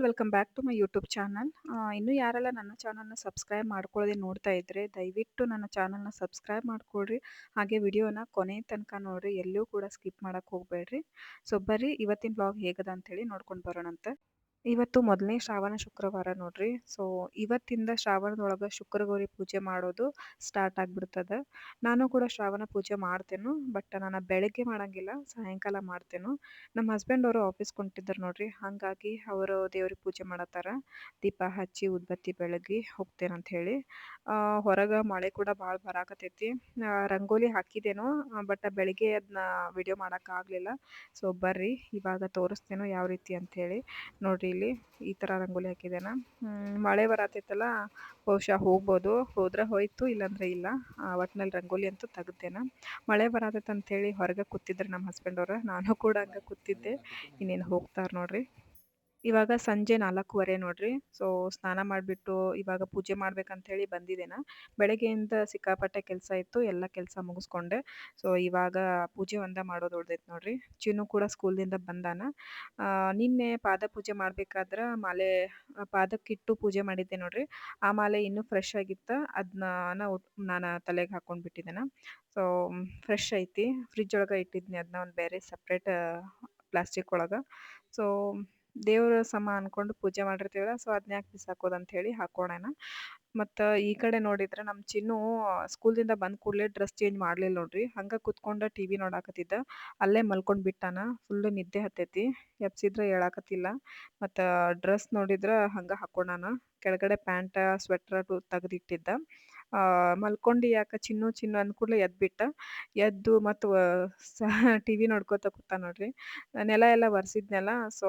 All welcome back to my YouTube channel ಇನ್ನೂ ಯಾರೆಲ್ಲ ನನ್ನ ಚಾನಲ್ನ ಸಬ್ಸ್ಕ್ರೈಬ್ ಮಾಡ್ಕೊಳ್ಳೋದೆ ನೋಡ್ತಾ ಇದ್ದರೆ ದಯವಿಟ್ಟು ನನ್ನ ಚಾನಲ್ನ ಸಬ್ಸ್ಕ್ರೈಬ್ ಮಾಡ್ಕೊಳ್ರಿ. ಹಾಗೆ ವಿಡಿಯೋನ ಕೊನೆ ತನಕ ನೋಡಿರಿ. ಎಲ್ಲೂ ಕೂಡ ಸ್ಕಿಪ್ ಮಾಡಕ್ಕೆ ಹೋಗಬೇಡ್ರಿ. ಸೊ ಬರ್ರಿ, ಇವತ್ತಿನ ಬ್ಲಾಗ್ ಹೇಗದ ಅಂತೇಳಿ ನೋಡ್ಕೊಂಡು ಬರೋಣಂತೆ. ಇವತ್ತು ಮೊದಲನೇ ಶ್ರಾವಣ ಶುಕ್ರವಾರ ನೋಡ್ರಿ. ಸೊ ಇವತ್ತಿಂದ ಶ್ರಾವಣದೊಳಗೆ ಶುಕ್ರಗೌರಿ ಪೂಜೆ ಮಾಡೋದು ಸ್ಟಾರ್ಟ್ ಆಗಿಬಿಡ್ತದೆ. ನಾನು ಕೂಡ ಶ್ರಾವಣ ಪೂಜೆ ಮಾಡ್ತೇನೆ ಬಟ್ ನಾನು ಬೆಳಗ್ಗೆ ಮಾಡಂಗಿಲ್ಲ, ಸಾಯಂಕಾಲ ಮಾಡ್ತೇನೆ. ನಮ್ಮ ಹಸ್ಬೆಂಡ್ ಅವರು ಆಫೀಸ್ ಕೊಂಡಿದ್ದಾರೆ ನೋಡ್ರಿ, ಹಾಗಾಗಿ ಅವರು ದೇವ್ರಿಗೆ ಪೂಜೆ ಮಾಡತ್ತಾರ. ದೀಪ ಹಚ್ಚಿ ಉದ್ಬತ್ತಿ ಬೆಳಗ್ಗೆ ಹೋಗ್ತೇನೆ ಅಂತ ಹೇಳಿ ಹೊರಗೆ ಮಳೆ ಕೂಡ ಭಾಳ ಬರಾಕತ್ತೈತಿ. ರಂಗೋಲಿ ಹಾಕಿದ್ದೇನೋ ಬಟ್ ಬೆಳಗ್ಗೆ ಅದನ್ನ ವಿಡಿಯೋ ಮಾಡೋಕ್ಕಾಗಲಿಲ್ಲ ಸೊ ಬರ್ರಿ, ಇವಾಗ ತೋರಿಸ್ತೇನೋ ಯಾವ ರೀತಿ ಅಂತ ಹೇಳಿ ನೋಡ್ರಿ ಇಲ್ಲಿ ಈ ಥರ ರಂಗೋಲಿ ಹಾಕಿದೆನ ಹ್ಮ್, ಮಳೆ ಬರತೈತಲ್ಲ ಬಹುಶಃ ಹೋಗ್ಬೋದು. ಹೋದ್ರೆ ಹೋಯ್ತು ಇಲ್ಲಾಂದ್ರೆ ಇಲ್ಲ. ಒಟ್ಟಿನಲ್ಲಿ ರಂಗೋಲಿ ಅಂತೂ ತೆಗ್ದೇನ. ಮಳೆ ಬರತೈತೆ ಅಂತೇಳಿ ಹೊರಗೆ ಕೂತಿದ್ರು ನಮ್ಮ ಹಸ್ಬೆಂಡ್ ಅವರು. ನಾನು ಕೂಡ ಹಂಗೆ ಕೂತಿದ್ದೆ. ಇನ್ನೇನು ಹೋಗ್ತಾರೆ ನೋಡ್ರಿ. ಇವಾಗ ಸಂಜೆ ನಾಲ್ಕೂವರೆ ನೋಡ್ರಿ. ಸೊ ಸ್ನಾನ ಮಾಡಿಬಿಟ್ಟು ಇವಾಗ ಪೂಜೆ ಮಾಡ್ಬೇಕಂತ ಹೇಳಿ ಬಂದಿದ್ದೇನೆ. ಬೆಳಗ್ಗೆಯಿಂದ ಸಿಕ್ಕಾಪಟ್ಟೆ ಕೆಲಸ ಇತ್ತು. ಎಲ್ಲ ಕೆಲಸ ಮುಗಿಸ್ಕೊಂಡೆ. ಸೊ ಇವಾಗ ಪೂಜೆ ಒಂದ ಮಾಡೋದು ಉಳ್ದೈತೆ ನೋಡ್ರಿ. ಚಿನ್ನು ಕೂಡ ಸ್ಕೂಲ್ದಿಂದ ಬಂದಾನ. ನಿನ್ನೆ ಪಾದ ಪೂಜೆ ಮಾಡ್ಬೇಕಾದ್ರೆ ಮಾಲೆ, ಪಾದಕ್ಕಿಟ್ಟು ಪೂಜೆ ಮಾಡಿದ್ದೆ ನೋಡ್ರಿ. ಆ ಮಾಲೆ ಇನ್ನೂ ಫ್ರೆಶ್ ಆಗಿತ್ತು. ಅದನ್ನ ನಾನು ತಲೆಗೆ ಹಾಕೊಂಡು ಬಿಟ್ಟಿದ್ದೇನೆ. ಸೊ ಫ್ರೆಶ್ ಐತಿ. ಫ್ರಿಜ್ ಒಳಗೆ ಇಟ್ಟಿದ್ನಿ. ಅದನ್ನ ಒಂದು ಬೇರೆ ಸಪ್ರೇಟ್ ಪ್ಲಾಸ್ಟಿಕ್ ಒಳಗೆ. ಸೊ ದೇವ್ರ ಸಮ ಅನ್ಕೊಂಡು ಪೂಜೆ ಮಾಡಿರ್ತೀವಲ್ಲ ಸೊ ಅದನ್ನ ಯಾಕೆ ಬಿಸಾಕೋದು ಅಂತ ಹೇಳಿ ಹಾಕೋಣ ಮತ್ತು ಈ ಕಡೆ ನೋಡಿದ್ರೆ ನಮ್ಮ ಚಿನ್ನು ಸ್ಕೂಲಿಂದ ಬಂದ ಕೂಡಲೇ ಡ್ರೆಸ್ ಚೇಂಜ್ ಮಾಡಲಿಲ್ಲ ನೋಡ್ರಿ. ಹಂಗೆ ಕುತ್ಕೊಂಡು ಟಿ ವಿ ನೋಡಾಕತ್ತಿದ್ದ. ಅಲ್ಲೇ ಮಲ್ಕೊಂಡು ಬಿಟ್ಟಾನ. ಫುಲ್ ನಿದ್ದೆ ಹತ್ತೈತಿ. ಎಪ್ಸಿದ್ರೆ ಹೇಳಾಕತ್ತಿಲ್ಲ ಮತ್ತು ಡ್ರೆಸ್ ನೋಡಿದ್ರೆ ಹಂಗೆ ಹಾಕೊಂಡಾನ ಕೆಳಗಡೆ ಪ್ಯಾಂಟ ಸ್ವೆಟ್ರ ತೆಗೆದಿಟ್ಟಿದ್ದ. ಮಲ್ಕೊಂಡು ಯಾಕೆ ಚಿನ್ನು ಚಿನ್ನು ಅಂದ ಕೂಡಲೇ ಎದ್ಬಿಟ್ಟ. ಎದ್ದು ಮತ್ತು ಟಿ ವಿ ನೋಡ್ಕೋತ ಕೂತ ನೋಡ್ರಿ. ನೆಲ ಎಲ್ಲ ಒರೆಸಿದ್ನೆಲ್ಲ ಸೊ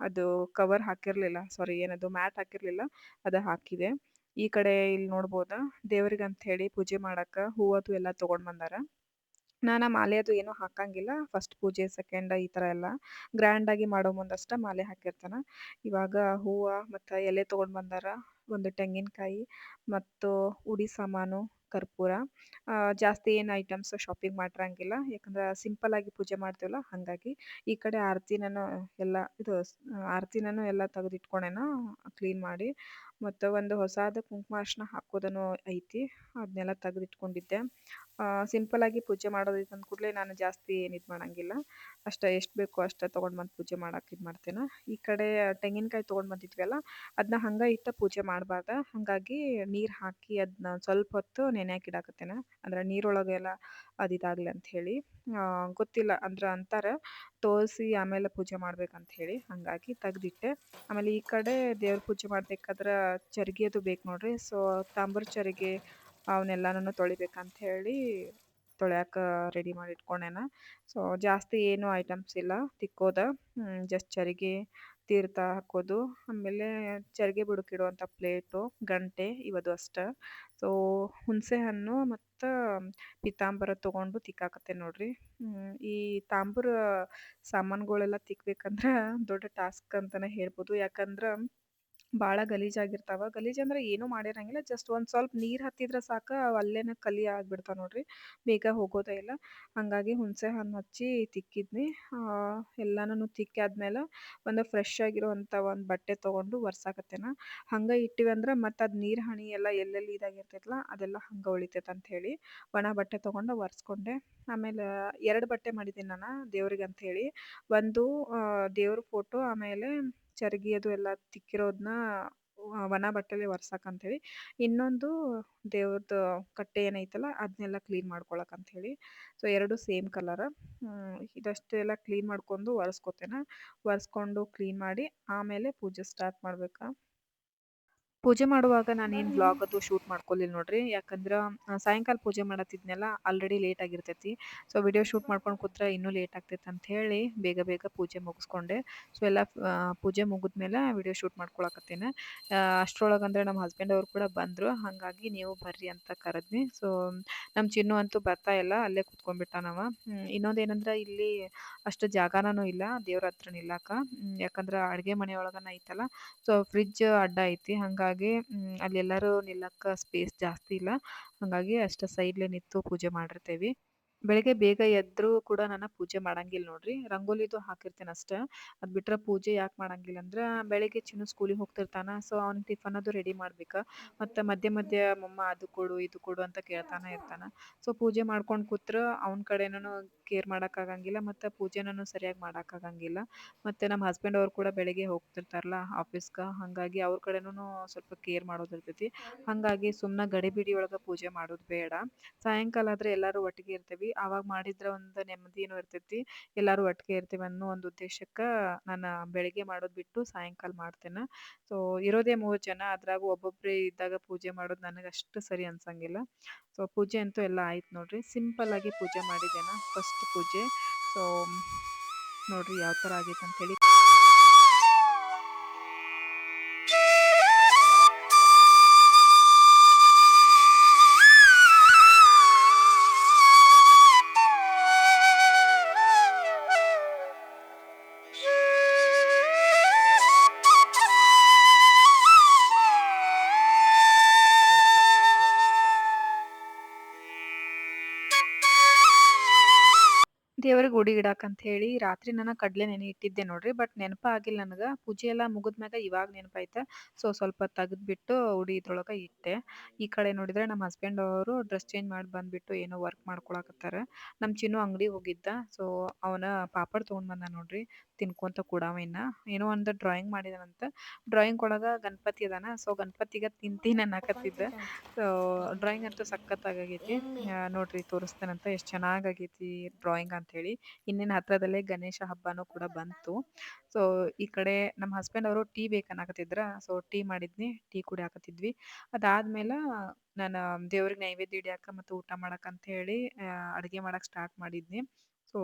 ಅದು ಕವರ್ ಹಾಕಿರಲಿಲ್ಲ. ಸಾರಿ ಏನದು ಮ್ಯಾಟ್ ಹಾಕಿರಲಿಲ್ಲ, ಅದು ಹಾಕಿದೆ. ಈ ಕಡೆ ಇಲ್ಲಿ ನೋಡ್ಬೋದ? ದೇವ್ರಿಗೆ ಅಂತ ಹೇಳಿ ಪೂಜೆ ಮಾಡಾಕ ಹೂವದು ಎಲ್ಲ ತಗೊಂಡ್ ಬಂದಾರ. ನಾನು ಮಾಲೆ ಅದು ಏನು ಹಾಕಂಗಿಲ್ಲ. ಫಸ್ಟ್ ಪೂಜೆ, ಸೆಕೆಂಡ್ ಈ ಥರ ಎಲ್ಲ. ಗ್ರ್ಯಾಂಡಾಗಿ ಮಾಡೋ ಮುಂದಷ್ಟೇ ಮಾಲೆ ಹಾಕಿರ್ತಾನೆ. ಇವಾಗ ಹೂವು ಮತ್ತು ಎಲೆ ತೊಗೊಂಡು ಬಂದಾರ. ಒಂದು ತೆಂಗಿನಕಾಯಿ ಮತ್ತು ಉಡಿ ಸಾಮಾನು, ಕರ್ಪೂರ. ಜಾಸ್ತಿ ಏನು ಐಟಮ್ಸ್ ಶಾಪಿಂಗ್ ಮಾಡಿರಂಗಿಲ್ಲ. ಯಾಕಂದ್ರೆ ಸಿಂಪಲ್ ಆಗಿ ಪೂಜೆ ಮಾಡ್ತೀವಲ್ಲ, ಹಾಗಾಗಿ ಈ ಕಡೆ ಆರತಿನೂ ಎಲ್ಲ ಇದು ಆರತಿನೂ ಎಲ್ಲ ತೆಗೆದಿಟ್ಕೊಂಡೇನ ಕ್ಲೀನ್ ಮಾಡಿ. ಮತ್ತು ಒಂದು ಹೊಸಾದ ಕುಂಕುಮ ಅರ್ಶಿನ ಹಾಕೋದನ್ನು ಐತಿ. ಅದನ್ನೆಲ್ಲ ತೆಗೆದಿಟ್ಕೊಂಡಿದ್ದೆ. ಸಿಂಪಲ್ ಆಗಿ ಪೂಜೆ ಮಾಡೋದಿತ್ತು ಅಂದ ಕೂಡಲೇ ನಾನು ಜಾಸ್ತಿ ಏನು ಇದು ಮಾಡಂಗಿಲ್ಲ. ಅಷ್ಟೇ ಎಷ್ಟು ಬೇಕೋ ಅಷ್ಟೇ ತೊಗೊಂಡು ಬಂದು ಪೂಜೆ ಮಾಡಕ್ಕೆ ಇದು ಮಾಡ್ತೇನೆ. ಈ ಕಡೆ ತೆಂಗಿನಕಾಯಿ ತೊಗೊಂಡು ಬಂದಿದ್ವಲ್ಲ ಅದನ್ನ ಹಂಗೆ ಇಟ್ಟು ಪೂಜೆ ಮಾಡಬಾರ್ದು. ಹಾಗಾಗಿ ನೀರು ಹಾಕಿ ಅದನ್ನ ಸ್ವಲ್ಪ ಹೊತ್ತು ನೆನೆಯಕ್ಕೆ ಇಡಾಕತ್ತೇನೆ ಅಂದ್ರೆ ನೀರೊಳಗೆಲ್ಲ ಅದು ಇದಾಗಲಿ ಅಂತ ಹೇಳಿ. ಗೊತ್ತಿಲ್ಲ ಅಂದ್ರೆ ಅಂತಾರೆ, ತೋರಿಸಿ ಆಮೇಲೆ ಪೂಜೆ ಮಾಡ್ಬೇಕಂತ ಹೇಳಿ. ಹಾಗಾಗಿ ತೆಗ್ದಿಟ್ಟೆ. ಆಮೇಲೆ ಈ ಕಡೆ ದೇವ್ರ ಪೂಜೆ ಮಾಡ್ಬೇಕಾದ್ರೆ ಚರ್ಗಿ ಅದು ಬೇಕು ನೋಡ್ರಿ. ಸೊ ತಾಂಬ್ರ ಚರಿಗೆ ಅವನ್ನೆಲ್ಲನೂ ತೊಳಿಬೇಕಂತ ಹೇಳಿ ತೊಳ್ಯಾಕ ರೆಡಿ ಮಾಡಿ ಇಟ್ಕೊಂಡೆನ ಸೊ ಜಾಸ್ತಿ ಏನು ಐಟಮ್ಸ್ ಇಲ್ಲ. ತಿಕ್ಕೋದ. ಜಸ್ಟ್ ಚರಿಗೆ ತೀರ್ಥ ಹಾಕೋದು. ಆಮೇಲೆ ಚರಿಗೆ ಬುಡಕಿಡುವಂಥ ಪ್ಲೇಟು ಗಂಟೆ ಇವದು ಅಷ್ಟ. ಸೊ ಹುಣಸೆ ಹಣ್ಣು ಮತ್ತು ಪೀತಾಂಬರ ತೊಗೊಂಡು ತಿಕ್ಕಾಕತ್ತೆ ನೋಡ್ರಿ. ಈ ತಾಂಬೂರ ಸಾಮಾನುಗಳೆಲ್ಲ ತಿಕ್ಬೇಕಂದ್ರೆ ದೊಡ್ಡ ಟಾಸ್ಕ್ ಅಂತಲೇ ಹೇಳ್ಬೋದು. ಯಾಕಂದ್ರೆ ಭಾಳ ಗಲೀಜಾಗಿರ್ತಾವ. ಗಲೀಜ್ ಅಂದ್ರೆ ಏನೂ ಮಾಡಿರಂಗಿಲ್ಲ. ಜಸ್ಟ್ ಒಂದು ಸ್ವಲ್ಪ ನೀರು ಹತ್ತಿದ್ರೆ ಸಾಕು, ಅಲ್ಲೇನ ಕಲಿ ಆಗ್ಬಿಡ್ತಾವ ನೋಡ್ರಿ. ಬೇಗ ಹೋಗೋದೇ ಇಲ್ಲ. ಹಾಗಾಗಿ ಹುಣಸೆ ಹಣ್ಣು ಹಚ್ಚಿ ತಿಕ್ಕಿದ್ನಿ ಎಲ್ಲನೂ ತಿಕ್ಕಿ ಆದ್ಮೇಲೆ ಒಂದು ಫ್ರೆಶ್ ಆಗಿರುವಂಥ ಒಂದು ಬಟ್ಟೆ ತೊಗೊಂಡು ಒರ್ಸಾಕತ್ತೇನ. ಹಂಗೆ ಇಟ್ಟಿವಿ ಅಂದ್ರೆ ಮತ್ತು ಅದು ನೀರು ಹಣಿ ಎಲ್ಲ ಎಲ್ಲೆಲ್ಲಿ ಇದಾಗಿರ್ತೈತಲ್ಲ ಅದೆಲ್ಲ ಹಂಗೆ ಉಳಿತೈತೆ ಅಂತ ಹೇಳಿ ಒಣ ಬಟ್ಟೆ ತೊಗೊಂಡು ಒರೆಸ್ಕೊಂಡೆ. ಆಮೇಲೆ ಎರಡು ಬಟ್ಟೆ ಮಾಡಿದ್ದೀನಿ ನಾನು ದೇವ್ರಿಗೆ ಹೇಳಿ. ಒಂದು ದೇವ್ರ ಫೋಟೋ ಆಮೇಲೆ ಚರ್ಗಿ ಅದು ಎಲ್ಲ ತಿಕ್ಕಿರೋದನ್ನ ಒಣ ಬಟ್ಟೆಲಿ ಒರ್ಸಕ್ಕಂತೇಳಿ ಇನ್ನೊಂದು ದೇವ್ರದ್ದು ಕಟ್ಟೆ ಏನೈತಲ್ಲ ಅದನ್ನೆಲ್ಲ ಕ್ಲೀನ್ ಮಾಡ್ಕೊಳಕ್ ಹೇಳಿ ಸೊ ಎರಡು ಸೇಮ್ ಕಲರ್ ಇದಷ್ಟೆಲ್ಲ ಕ್ಲೀನ್ ಮಾಡ್ಕೊಂಡು ಒರೆಸ್ಕೊತೇನೆ. ಒರೆಸ್ಕೊಂಡು ಕ್ಲೀನ್ ಮಾಡಿ ಆಮೇಲೆ ಪೂಜೆ ಸ್ಟಾರ್ಟ್ ಮಾಡ್ಬೇಕಾ? ಪೂಜೆ ಮಾಡುವಾಗ ನಾನೇನು ಬ್ಲಾಗ್ ಅದು ಶೂಟ್ ಮಾಡ್ಕೊಳ್ಳಿಲ್ಲ ನೋಡ್ರಿ. ಯಾಕಂದ್ರೆ ಸಾಯಂಕಾಲ ಪೂಜೆ ಮಾಡತ್ತಿದ್ನೆಲ್ಲ ಆಲ್ರೆಡಿ ಲೇಟ್ ಆಗಿರ್ತೈತಿ. ಸೊ ವಿಡಿಯೋ ಶೂಟ್ ಮಾಡ್ಕೊಂಡು ಕೂತ್ರೆ ಇನ್ನೂ ಲೇಟ್ ಆಗ್ತೈತೆ ಅಂತ ಹೇಳಿ ಬೇಗ ಬೇಗ ಪೂಜೆ ಮುಗಿಸ್ಕೊಂಡೆ. ಸೊ ಎಲ್ಲ ಪೂಜೆ ಮುಗಿದ್ಮೇಲೆ ವಿಡಿಯೋ ಶೂಟ್ ಮಾಡ್ಕೊಳಕತ್ತೇನೆ. ಅಷ್ಟರೊಳಗಂದ್ರೆ ನಮ್ಮ ಹಸ್ಬೆಂಡ್ ಅವರು ಕೂಡ ಬಂದರು. ಹಾಗಾಗಿ ನೀವು ಬರ್ರಿ ಅಂತ ಕರೆದ್ವಿ. ಸೊ ನಮ್ಮ ಚಿನ್ನು ಅಂತೂ ಬರ್ತಾ ಇಲ್ಲ ಅಲ್ಲೇ ಕುತ್ಕೊಂಡ್ಬಿಟ್ಟಾನವ. ಇನ್ನೊಂದು ಇನ್ನೊಂದೇನಂದ್ರೆ ಇಲ್ಲಿ ಅಷ್ಟು ಜಾಗನೂ ಇಲ್ಲ ದೇವ್ರ ಹತ್ರ ನಿಲ್ಲಕ ಯಾಕಂದ್ರೆ ಅಡುಗೆ ಮನೆಯೊಳಗನ ಐತಲ್ಲ. ಸೊ ಫ್ರಿಜ್ ಅಡ್ಡ ಐತಿ. ಹಾಗಾಗಿ ಮ್, ಅಲ್ಲಿ ಎಲ್ಲರೂ ನಿಲ್ಲಕ್ಕೆ ಸ್ಪೇಸ್ ಜಾಸ್ತಿ ಇಲ್ಲ. ಹಾಗಾಗಿ ಅಷ್ಟು ಸೈಡ್ಲೆ ನಿಂತು ಪೂಜೆ ಮಾಡಿರ್ತೇವೆ. ಬೆಳಿಗ್ಗೆ ಬೇಗ ಎದ್ರೂ ಕೂಡ ನಾನು ಪೂಜೆ ಮಾಡಂಗಿಲ್ಲ ನೋಡ್ರಿ. ರಂಗೋಲಿದು ಹಾಕಿರ್ತೇನೆ ಅಷ್ಟೇ. ಅದು ಬಿಟ್ರೆ ಪೂಜೆ ಯಾಕೆ ಮಾಡಂಗಿಲ್ಲ ಅಂದ್ರೆ ಬೆಳಿಗ್ಗೆ ಚಿನ್ನು ಸ್ಕೂಲಿಗೆ ಹೋಗ್ತಿರ್ತಾನ. ಸೊ ಅವ್ನ ಟಿಫನ್ ಅದು ರೆಡಿ ಮಾಡ್ಬೇಕು ಮತ್ತು ಮಧ್ಯೆ ಮಧ್ಯೆ ಮಮ್ಮ ಅದು ಕೊಡು, ಇದು ಕೊಡು ಅಂತ ಕೇಳ್ತಾನೆ ಇರ್ತಾನೆ ಸೊ ಪೂಜೆ ಮಾಡ್ಕೊಂಡು ಕೂತ್ರ ಅವ್ನ ಕಡೆನೂ ಕೇರ್ ಮಾಡೋಕ್ಕಾಗಂಗಿಲ್ಲ. ಮತ್ತೆ ಪೂಜೆನೂನು ಸರಿಯಾಗಿ ಮಾಡೋಕ್ಕಾಗಂಗಿಲ್ಲ. ಮತ್ತೆ ನಮ್ಮ ಹಸ್ಬೆಂಡ್ ಅವ್ರು ಕೂಡ ಬೆಳಿಗ್ಗೆ ಹೋಗ್ತಿರ್ತಾರಲ್ಲ ಆಫೀಸ್ಗೆ ಹಂಗಾಗಿ ಅವ್ರ ಕಡೆನೂ ಸ್ವಲ್ಪ ಕೇರ್ ಮಾಡೋದಿರ್ತೈತಿ. ಹಂಗಾಗಿ ಸುಮ್ಮನೆ ಗಡಿಬಿಡಿ ಒಳಗೆ ಪೂಜೆ ಮಾಡೋದು ಬೇಡ. ಸಾಯಂಕಾಲ ಆದರೆ ಎಲ್ಲರೂ ಒಟ್ಟಿಗೆ ಇರ್ತೀವಿ. ಅವಾಗ ಮಾಡಿದ್ರೆ ಒಂದು ನೆಮ್ಮದಿನೂ ಇರ್ತೈತಿ. ಎಲ್ಲಾರು ಒಟ್ಟಿಗೆ ಇರ್ತೀವಿ ಅನ್ನೋ ಒಂದು ಉದ್ದೇಶಕ್ಕ ನಾನ ಬೆಳಿಗ್ಗೆ ಮಾಡೋದ್ ಬಿಟ್ಟು ಸಾಯಂಕಾಲ ಮಾಡ್ತೇನ. ಸೊ ಇರೋದೇ ಮೂರು ಜನ ಅದ್ರಾಗ ಒಬ್ಬೊಬ್ಬರೇ ಇದ್ದಾಗ ಪೂಜೆ ಮಾಡೋದು ನನಗೆ ಅಷ್ಟು ಸರಿ ಅನ್ಸಂಗಿಲ್ಲ. ಸೊ ಪೂಜೆ ಅಂತೂ ಎಲ್ಲ ಆಯ್ತು ನೋಡ್ರಿ. ಆಗಿ ಪೂಜೆ ಮಾಡಿದ್ದೇನ ಫಸ್ಟ್ ಪೂಜೆ. ಸೊ ನೋಡ್ರಿ ಯಾವ ಥರ ಆಗೈತೆ ಅಂತ ಗುಡಿ ಉಡಿ ಇಡಾಕ್ ಅಂತ ಹೇಳಿ ರಾತ್ರಿ ನಾನು ಕಡಲೆ ನೆನೆ ಇಟ್ಟಿದ್ದೆ ನೋಡ್ರಿ. ಬಟ್ ನೆನಪ ಆಗಿಲ್ಲ ನನಗ. ಪೂಜೆ ಎಲ್ಲ ಮುಗಿದ್ಮ್ಯಾಗ ಇವಾಗ ನೆನಪಾಯ್ತ. ಸೊ, ಸ್ವಲ್ಪ ತೆಗೆದ್ಬಿಟ್ಟು ಉಡಿ ಇದ್ರೊಳಗೆ ಇಟ್ಟೆ. ಈ ಕಡೆ ನೋಡಿದ್ರೆ ನಮ್ಮ ಹಸ್ಬೆಂಡ್ ಅವರು ಡ್ರೆಸ್ ಚೇಂಜ್ ಮಾಡಿ ಬಂದ್ಬಿಟ್ಟು ಏನೋ ವರ್ಕ್ ಮಾಡ್ಕೊಳಕತ್ತಾರ. ನಮ್ಮ ಚಿನ್ನು ಅಂಗಡಿಗೆ ಹೋಗಿದ್ದ. ಸೊ, ಅವನ ಪಾಪಡ್ ತಗೊಂಡ್ ಬಂದ ನೋಡ್ರಿ. ತಿನ್ಕೊಂತ ಕೂಡಾವ ಇನ್ನ. ಏನೋ ಒಂದು ಡ್ರಾಯಿಂಗ್ ಮಾಡಿದಾನಂತ. ಡ್ರಾಯಿಂಗ್ ಒಳಗ ಗಣಪತಿ ಅದಾನ. ಸೊ ಗಣಪತಿಗ ತಿಂತೀನಿ ತಿನ್ ಅನ್ನಕತ್ತಿದ್ದ. ಸೊ ಡ್ರಾಯಿಂಗ್ ಅಂತೂ ಸಖತ್ತಾಗಿ ಆಗೈತಿ. ನೋಡ್ರಿ ತೋರಿಸ್ತೇನಂತ ಎಷ್ಟು ಆಗೈತಿ ಡ್ರಾಯಿಂಗ್ ಅಂತ ಹೇಳಿ. ಇನ್ನೇನ್ ಹತ್ರದಲ್ಲೇ ಗಣೇಶ ಹಬ್ಬನೂ ಕೂಡ ಬಂತು. ಸೊ ಈ ಕಡೆ ನಮ್ಮ ಹಸ್ಬೆಂಡ್ ಅವರು ಟೀ ಬೇಕನ್ನಾಕತ್ತಿದ್ರ. ಸೊ ಟೀ ಮಾಡಿದ್ನಿ. ಟೀ ಕುಡಿಯಾಕತ್ತಿದ್ವಿ. ಅದಾದ್ಮೇಲೆ ನಾನು ದೇವ್ರಿಗೆ ನೈವೇದ್ಯ ಹಿಡಿಯಾಕ ಮತ್ತು ಊಟ ಮಾಡಕ್ಕೆ ಅಂತ ಹೇಳಿ ಅಡುಗೆ ಮಾಡಕ್ಕೆ ಸ್ಟಾರ್ಟ್ ಮಾಡಿದ್ನಿ. ಸೊ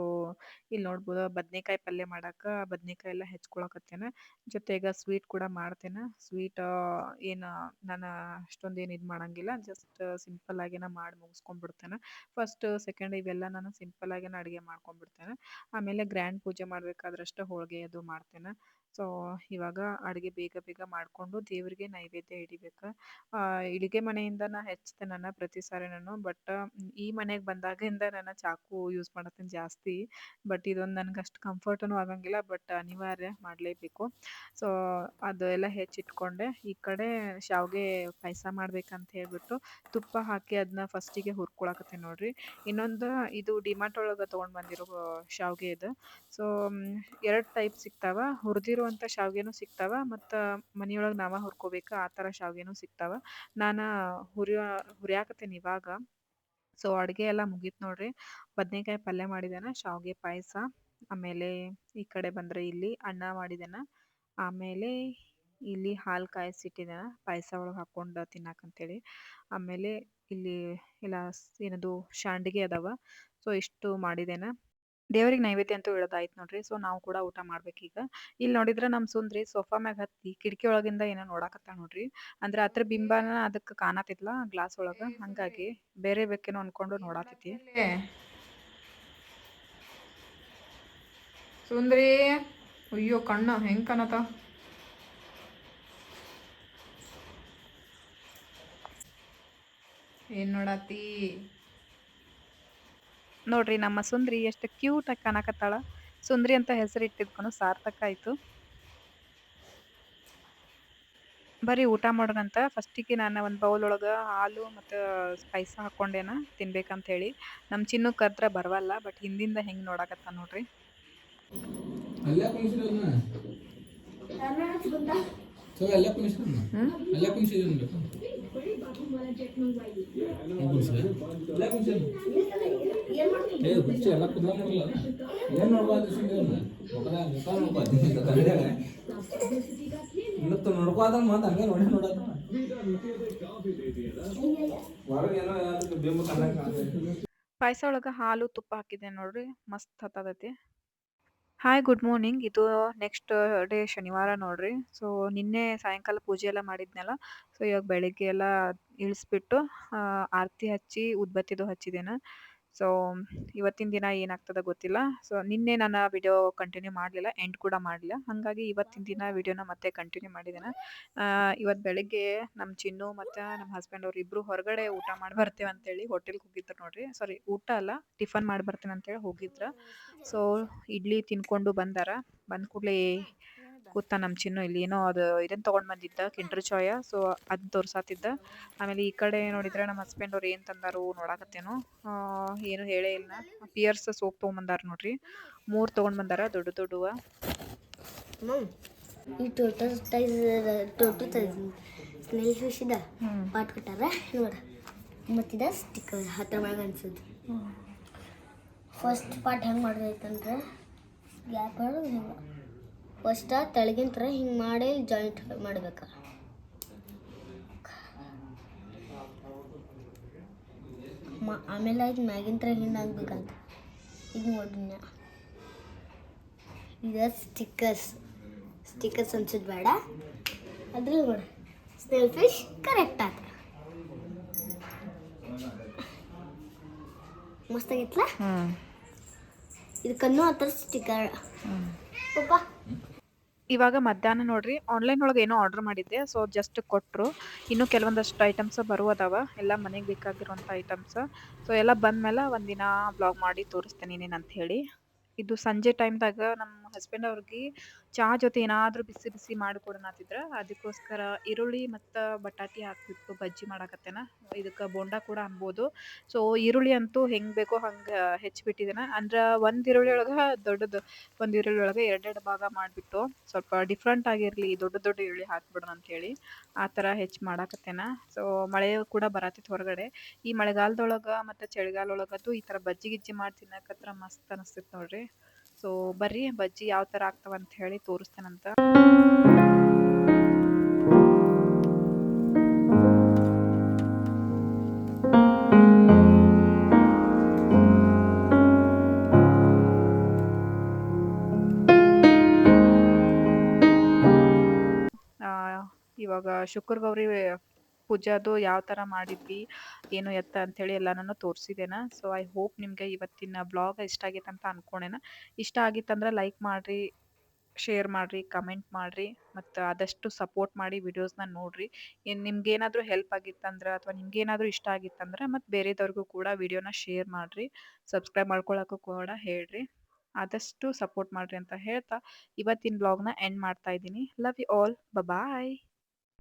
ಇಲ್ಲಿ ನೋಡ್ಬೋದು ಬದ್ನೇಕಾಯಿ ಪಲ್ಯ ಮಾಡಾಕ ಬದ್ನೇಕಾಯಿ ಎಲ್ಲ ಹೆಚ್ಕೊಳಕತ್ತೇನ. ಜೊತೆಗೆ ಸ್ವೀಟ್ ಕೂಡ ಮಾಡ್ತೇನೆ ಸ್ವೀಟ್ ಏನು, ನಾನು ಅಷ್ಟೊಂದ್ ಏನ್ ಇದ್ ಮಾಡಂಗಿಲ್ಲ. ಜಸ್ಟ್ ಸಿಂಪಲ್ ಆಗೇನ ಮಾಡಿ ಮುಗಿಸ್ಕೊಂಡ್ಬಿಡ್ತೇನೆ ಫಸ್ಟ್, ಸೆಕೆಂಡ್ ಇವೆಲ್ಲ ನಾನು ಸಿಂಪಲ್ ಅಡುಗೆ ಮಾಡ್ಕೊಂಡ್ಬಿಡ್ತೇನೆ. ಆಮೇಲೆ ಗ್ರ್ಯಾಂಡ್ ಪೂಜೆ ಮಾಡ್ಬೇಕಾದ್ರೆ ಹೋಳಿಗೆ ಹೋಳ್ಗೆ ಅದು ಮಾಡ್ತೇನ. ಸೊ, ಇವಾಗ ಅಡುಗೆ ಬೇಗ ಬೇಗ ಮಾಡ್ಕೊಂಡು ದೇವರಿಗೆ ನೈವೇದ್ಯ ಹಿಡಿಬೇಕು ಇಳಿಗೆ ಮನೆಯಿಂದ ನಾನು ಹೆಚ್ಚಿದೆ ನನ್ನ ಪ್ರತಿ ಸಾರಿನುನು. ಬಟ್ ಈ ಮನೆಗೆ ಬಂದಾಗಿಂದ ನಾನು ಚಾಕು ಯೂಸ್ ಮಾಡತ್ತೀನಿ ಜಾಸ್ತಿ. ಬಟ್ ಇದೊಂದು ನನಗೆ ಅಷ್ಟು ಕಂಫರ್ಟ್‌ನು ಆಗಂಗಿಲ್ಲ. ಬಟ್ ಅನಿವಾರ್ಯ ಮಾಡಲೇಬೇಕು ಸೊ ಅದು ಎಲ್ಲ ಹೆಚ್ಚಿಟ್ಕೊಂಡೆ. ಈ ಕಡೆ ಶಾವಿಗೆ ಪಾಯಸ ಮಾಡ್ಬೇಕಂತ ಹೇಳ್ಬಿಟ್ಟು ತುಪ್ಪ ಹಾಕಿ ಅದನ್ನ ಫಸ್ಟಿಗೆ ಹುರ್ಕೊಳಕತ್ತೆ ನೋಡ್ರಿ. ಇನ್ನೊಂದು ಇದು ಡಿಮಾರ್ಟ್ ಒಳಗೆ ತಗೊಂಡ್ ಬಂದಿರೋ ಶಾವಿಗೆ ಇದು. ಸೊ ಎರಡು ಟೈಪ್ ಸಿಗ್ತಾವ. ಹುರಿದಿರುವಂತ ಶಾವ್ಗೆನೂ ಸಿಗ್ತಾವ. ಮತ್ತು ಮನೆಯೊಳಗೆ ನಾವ ಹುರ್ಕೋಬೇಕ ಆ ತರ ಶಾವ್ಗೆನೂ ಸಿಗ್ತಾವ. ನಾನು ಹುರಿಯೋ ಹುರಿಯಾಕತ್ತೀನಿ ಇವಾಗ. ಸೊ ಅಡುಗೆ ಎಲ್ಲ ಮುಗೀತು ನೋಡ್ರಿ. ಬದನೆಕಾಯಿ ಪಲ್ಯ ಮಾಡಿದೇನ, ಶಾವ್ಗೆ ಪಾಯಸ, ಆಮೇಲೆ ಈ ಕಡೆ ಬಂದ್ರೆ ಇಲ್ಲಿ ಅನ್ನ ಮಾಡಿದೇನ. ಆಮೇಲೆ ಇಲ್ಲಿ ಹಾಲು ಕಾಯಿಸಿಟ್ಟಿದ್ದೇನೆ ಪಾಯಸ ಒಳಗೆ ಹಾಕ್ಕೊಂಡು ಅಂತೇಳಿ. ಆಮೇಲೆ ಇಲ್ಲಿ ಎಲ್ಲ ಏನದು ಶಾಂಡಿಗೆ ಅದಾವ. ಸೊ ಇಷ್ಟು ಮಾಡಿದೇನ. ದೇವ್ರಿಗೆ ನೈವೇದ್ಯ ಅಂತೂ ಇಳದಾಯ್ತು ನೋಡ್ರಿ. ಸೊ ನಾವು ಕೂಡ ಊಟ ಮಾಡ್ಬೇಕೀಗ. ಇಲ್ಲಿ ನೋಡಿದ್ರೆ ನಮ್ ಸುಂದ್ರಿ ಸೋಫಾ ಮ್ಯಾಗ ಹತ್ತಿ ಕಿಟಕಿ ಒಳಗಿಂದ ಏನೋ ನೋಡಾಕತ್ತಾಳ ನೋಡ್ರಿ. ಅಂದ್ರ ಅತ್ರ ಬಿಂಬನ ಅದಕ್ಕೆ ಕಾಣತಿದ್ಲ ಗ್ಲಾಸ್ ಒಳಗ. ಹಂಗಾಗಿ ಬೇರೆ ಬೇಕೇನೋ ಅನ್ಕೊಂಡು ನೋಡಾತೈತಿ. ಸುಂದ್ರಿ, ಅಯ್ಯೋ ಕಣ್ಣ ಹೆಂಗ್ ಕಾಣತ ಏನ್ ನೋಡಾತಿ? ನೋಡ್ರಿ ನಮ್ಮ ಸುಂದ್ರಿ ಎಷ್ಟು ಕ್ಯೂಟ್ ಆಗಿ ಕಾಣಕತ್ತಾಳ. ಸುಂದ್ರಿ ಅಂತ ಹೆಸರು ಇಟ್ಟಿದ್ಕೊಂಡು ಸಾರ್ಥಕ ಆಯ್ತು. ಬರೀ ಊಟ ಮಾಡೋಣಂತ. ಫಸ್ಟಿಗೆ ನಾನು ಒಂದು ಬೌಲ್ ಒಳಗೆ ಹಾಲು ಮತ್ತು ಪಾಯಸ ಹಾಕ್ಕೊಂಡೇನ ತಿನ್ಬೇಕಂತ ಹೇಳಿ. ನಮ್ಮ ಚಿನ್ನು ಕರೆದ್ರೆ ಬರವಲ್ಲ. ಬಟ್ ಹಿಂದಿಂದ ಹೆಂಗೆ ನೋಡಕತ್ತ ನೋಡ್ರಿ. ಅಲ್ಲೇ ಏ ಹುಚ್ಚ ಎಲ್ಲ ಕುದ್ಲ ಮಾಡಲ್ಲ ಏನ್ ನೋಡ್ಬಾರ್ದು ಸುಂದರನ್ನ ಮುಖದ ಮುಖ ನೋಡ್ಬಾರ್ದು ಕನ್ನಡಿಯಾಗ ಇನ್ನತ್ತು ನೋಡ್ಕೋದ ಮತ್ತೆ ಹಂಗೆ ನೋಡಿ ನೋಡತ್ತ ಹೊರಗೆ ಏನೋ ಯಾವ್ದಕ್ಕೆ ಬಿಂಬ ಕಂಡಂಗೆ ಕಾಣ್ತೈತಿ. ಪಾಯಸ ಒಳಗ ಹಾಲು ತುಪ್ಪ ಹಾಕಿದೆ ನೋಡ್ರಿ. ಮಸ್ತ್ ಹತ್ತದೈತಿ. Hi good morning. ಇದು ನೆಕ್ಸ್ಟ್ ಡೇ ಶನಿವಾರ ನೋಡ್ರಿ. ಸೊ ನಿನ್ನೆ ಸಾಯಂಕಾಲ ಪೂಜೆ ಎಲ್ಲ ಮಾಡಿದ್ನಲ್ಲ. ಸೊ ಇವಾಗ ಬೆಳಿಗ್ಗೆ ಎಲ್ಲ ಇಳಿಸ್ಬಿಟ್ಟು ಆರತಿ ಹಚ್ಚಿ, ಉದ್ಬತ್ತಿದು ಹಚ್ಚಿದೇನ. ಸೊ ಇವತ್ತಿನ ದಿನ ಏನಾಗ್ತದೆ ಗೊತ್ತಿಲ್ಲ. ಸೊ ನಿನ್ನೆ ನಾನು ವಿಡಿಯೋ ಕಂಟಿನ್ಯೂ ಮಾಡಲಿಲ್ಲ ಎಂಡ್ ಕೂಡ ಮಾಡಲಿಲ್ಲ. ಹಾಗಾಗಿ ಇವತ್ತಿನ ದಿನ ವಿಡಿಯೋನ ಮತ್ತೆ ಕಂಟಿನ್ಯೂ ಮಾಡಿದ್ದೇನೆ. ಇವತ್ತು ಬೆಳಗ್ಗೆ ನಮ್ಮ ಚಿನ್ನು ಮತ್ತು ನಮ್ಮ ಹಸ್ಬೆಂಡ್ ಅವ್ರು ಇಬ್ಬರು ಹೊರಗಡೆ ಊಟ ಮಾಡಿ ಬರ್ತೇವೆ ಅಂತೇಳಿ ಹೋಟೆಲ್ಗೆ ಹೋಗಿದ್ರು ನೋಡ್ರಿ. ಸಾರಿ ಊಟ ಅಲ್ಲ ಟಿಫನ್ ಮಾಡಿ ಬರ್ತೇನೆ ಅಂತೇಳಿ ಹೋಗಿದ್ರು. ಸೊ ಇಡ್ಲಿ ತಿನ್ಕೊಂಡು ಬಂದಾರ. ಬಂದ ಕೂಡಲೇ ಕೂತ ನಮ್ಮ ಚಿನ್ನು ಇಲ್ಲಿ ಏನೋ ಅದು ಇದನ್ನು ತೊಗೊಂಡು ಬಂದಿದ್ದ ಕಿಂಡ್ರ್ ಚಾಯ ಸೊ ಅದು ತೋರ್ಸಾತಿದ್ದ. ಆಮೇಲೆ ಈ ಕಡೆ ನೋಡಿದ್ರೆ ನಮ್ಮ ಹಸ್ಬೆಂಡ್ ಅವ್ರು ಏನು ತಂದಾರು ನೋಡಾಕತ್ತೇನು. ಏನು ಹೇಳೇ ಇಲ್ಲ ಪಿಯರ್ಸ್ ಸೋಪ್ ತೊಗೊಂಬಂದಾರ ನೋಡ್ರಿ. ಮೂರು ತೊಗೊಂಡು ಬಂದಾರ ದೊಡ್ಡ ದೊಡ್ಡವ. ಈ ಟೋಟೋ ಸೈಜ್ ಟೋಟೋ ಸೈಜ್ ಸ್ನೇಲ್ ಫಿಶ್ ಇದೆ ಪಾಟ್ ಕೊಟ್ಟಾರ. ನೋಡ. ಮತ್ತಿದ ಸ್ಟಿಕ್ಕರ್ ಹತ್ರ ಒಳಗೆ ಅನ್ಸುತ್ತೆ ಫಸ್ಟ್ ಪಾರ್ಟ್ ಹೆಂಗೆ ಮಾಡಿದೈತಂದ್ರೆ ಗ್ಯಾಪ್ ಹೇಳೋದು ಹಿಂಗೆ? ಫಸ್ಟ್ ತೆಳಗಿನ ಥರ ಹಿಂಗೆ ಮಾಡಿ ಜಾಯಿಂಟ್ ಮಾಡ್ಬೇಕು. ಮ ಆಮೇಲೆ ಇದು ಮ್ಯಾಗಿನ ಥರ ಹಿಂಗೆ ಆಗ್ಬೇಕಂತ ಈಗ ನೋಡಿನ ಇದು ಸ್ಟಿಕ್ಕರ್ಸ್ ಸ್ಟಿಕ್ಕರ್ಸ್ ಅನ್ಸೋದು ಬೇಡ. ಅದ್ರಲ್ಲಿ ನೋಡಿ. ಸ್ನೇಲ್ ಫಿಶ್ ಕರೆಕ್ಟ್ ಆತ ಮಸ್ತಾಗಿತ್ತಲ್ಲ ಇದಕ್ಕನ್ನೂ ಆ ಥರ ಸ್ಟಿಕ್ಕರ್ ಪಾಪ ಇವಾಗ ಮಧ್ಯಾಹ್ನ ನೋಡ್ರಿ ಆನ್ಲೈನ್ ಒಳಗೆ ಏನೋ ಆರ್ಡರ್ ಮಾಡಿದ್ದೆ ಸೊ ಜಸ್ಟ್ ಕೊಟ್ಟರು ಇನ್ನೂ ಕೆಲವೊಂದಷ್ಟು ಐಟಮ್ಸ್ ಬರುವದಾವ, ಎಲ್ಲ ಮನೆಗೆ ಬೇಕಾಗಿರುವಂಥ ಐಟಮ್ಸ್ ಸೊ ಎಲ್ಲ ಬಂದ ಮೇಲೆ ಒಂದಿನ ಬ್ಲಾಗ್ ಮಾಡಿ ತೋರಿಸ್ತೇನೆ ಅಂತ ಹೇಳಿ. ಇದು ಸಂಜೆ ಟೈಮ್ದಾಗ ನಮ್ಮ ಹಸ್ಬೆಂಡ್ ಅವ್ರಿಗೆ ಚಹಾ ಜೊತೆ ಏನಾದರೂ ಬಿಸಿ ಬಿಸಿ ಮಾಡಿಕೊಡೋಣತಿದ್ರೆ ಅದಕ್ಕೋಸ್ಕರ ಈರುಳ್ಳಿ ಮತ್ತು ಬಟಾಟಿ ಹಾಕ್ಬಿಟ್ಟು ಬಜ್ಜಿ ಮಾಡಾಕತ್ತೇನ. ಇದಕ್ಕೆ ಬೋಂಡ ಕೂಡ ಅನ್ಬೋದು. ಸೊ ಈರುಳ್ಳಿ ಅಂತೂ ಹೆಂಗೆ ಬೇಕೋ ಹಂಗೆ ಹೆಚ್ಚಿಬಿಟ್ಟಿದ್ದೇನೆ. ಅಂದ್ರೆ ಒಂದು ಈರುಳ್ಳಿ ಒಳಗೆ ದೊಡ್ಡದು, ಒಂದು ಈರುಳ್ಳಿ ಒಳಗೆ ಎರಡೆರಡು ಭಾಗ ಮಾಡಿಬಿಟ್ಟು ಸ್ವಲ್ಪ ಡಿಫ್ರೆಂಟ್ ಆಗಿರಲಿ, ದೊಡ್ಡ ದೊಡ್ಡ ಈರುಳ್ಳಿ ಹಾಕ್ಬಿಡೋಣ ಅಂತೇಳಿ ಆ ಥರ ಹೆಚ್ಚು ಮಾಡಾಕತ್ತೇನ. ಸೊ ಮಳೆ ಕೂಡ ಬರತ್ತಿತ್ತು ಹೊರಗಡೆ. ಈ ಮಳೆಗಾಲದೊಳಗೆ ಮತ್ತು ಚಳಿಗಾಲದೊಳಗಂತೂ ಈ ಥರ ಬಜ್ಜಿ ಗಿಜ್ಜಿ ಮಾಡಿ ತಿನ್ನಕತ್ರ ಮಸ್ತ್ ಅನಿಸ್ತಿತ್ತು ನೋಡ್ರಿ. ಸೊ ಬರ್ರಿ ಬಜ್ಜಿ ಯಾವ ತರ ಆಗ್ತಾವ ಅಂತ ಹೇಳಿ ತೋರಿಸ್ತೇನಂತ. ಇವಾಗ ಶುಕ್ರ ಗೌರಿ ಪೂಜಾದು ಯಾವ ಥರ ಮಾಡಿದ್ವಿ, ಏನು ಎತ್ತ ಅಂಥೇಳಿ ಎಲ್ಲನೂ ತೋರಿಸಿದ್ದೇನೆ ಸೊ ಐ ಹೋಪ್ ನಿಮಗೆ ಇವತ್ತಿನ ಬ್ಲಾಗ್ ಇಷ್ಟ ಆಗೈತೆ ಅಂತ ಅನ್ಕೊಂಡೇನ. ಇಷ್ಟ ಆಗಿತ್ತಂದ್ರೆ ಲೈಕ್ ಮಾಡಿರಿ ಶೇರ್ ಮಾಡಿರಿ ಕಮೆಂಟ್ ಮಾಡಿರಿ, ಮತ್ತು ಆದಷ್ಟು ಸಪೋರ್ಟ್ ಮಾಡಿ ವಿಡಿಯೋಸ್ನ ನೋಡಿರಿ. ಏನು ನಿಮ್ಗೇನಾದರೂ ಹೆಲ್ಪ್ ಆಗಿತ್ತಂದ್ರೆ ಅಥವಾ ನಿಮ್ಗೇನಾದರೂ ಇಷ್ಟ ಆಗಿತ್ತಂದ್ರೆ ಮತ್ತು ಬೇರೆದವ್ರಿಗೂ ಕೂಡ ವಿಡಿಯೋನ ಶೇರ್ ಮಾಡಿರಿ. ಸಬ್ಸ್ಕ್ರೈಬ್ ಮಾಡ್ಕೊಳ್ಳೋಕ್ಕೂ ಕೂಡ ಹೇಳ್ರಿ. ಆದಷ್ಟು ಸಪೋರ್ಟ್ ಮಾಡಿರಿ ಅಂತ ಹೇಳ್ತಾ ಇವತ್ತಿನ ಬ್ಲಾಗ್ನ ಎಂಡ್ ಮಾಡ್ತಾ ಇದ್ದೀನಿ. Love you all bye